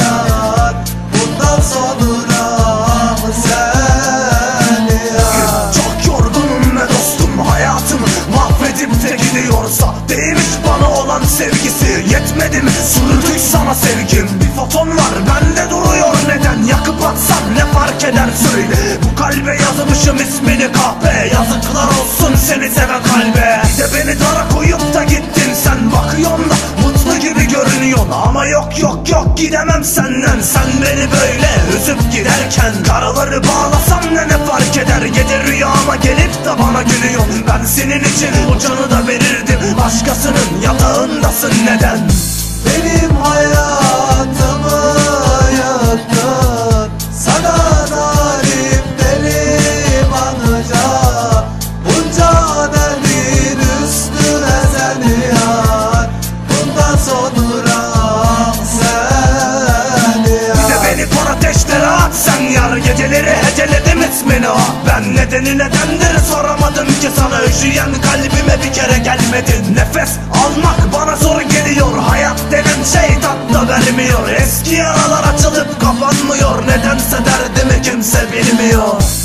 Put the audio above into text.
yar sonra sen yar? Çok yorgunum ve dostum hayatımı Mahvedip de gidiyorsa bana olan sevgisi. Yetmedi mi? Sürdük sana sevgim. Bir foton var bende duruyor. Neden Yakıp atsam ne fark eder? Söyle. Bu kalbe yazmışım ismini kahpe. Yazıklar olsun seni seven kalbe. Yok yok yok gidemem senden. Sen beni böyle üzüp giderken Karaları bağlasam ne ne fark eder? Gece rüyama gelip de bana gülüyorsun Ben senin için o canı da verirdim. Başkasının yatağındasın neden? Benim hayatımı Heceledim ismini ah Ben nedeni nedendir soramadım ki sana. Üşüyen kalbime bir kere gelmedin Nefes almak bana zor geliyor. Hayat denen şey tat da vermiyor. Eski yaralar açılıp kapanmıyor. Nedense derdimi kimse bilmiyor